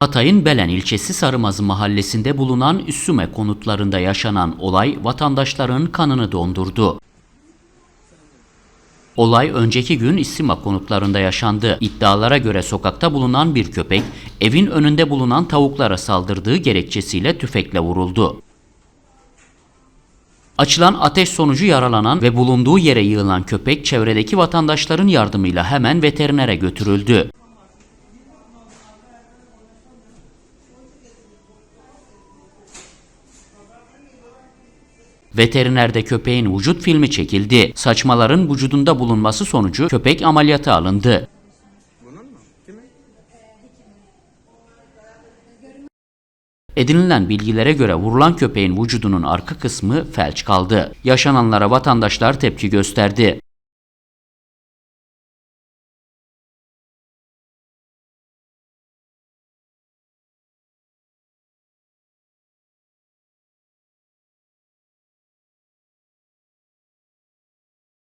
Hatay'ın Belen ilçesi Sarımazı mahallesinde bulunan Üssüme konutlarında yaşanan olay vatandaşların kanını dondurdu. Olay önceki gün İstima konutlarında yaşandı. İddialara göre sokakta bulunan bir köpek evin önünde bulunan tavuklara saldırdığı gerekçesiyle tüfekle vuruldu. Açılan ateş sonucu yaralanan ve bulunduğu yere yığılan köpek çevredeki vatandaşların yardımıyla hemen veterinere götürüldü. Veterinerde köpeğin vücut filmi çekildi. Saçmaların vücudunda bulunması sonucu köpek ameliyata alındı. Edinilen bilgilere göre vurulan köpeğin vücudunun arka kısmı felç kaldı. Yaşananlara vatandaşlar tepki gösterdi.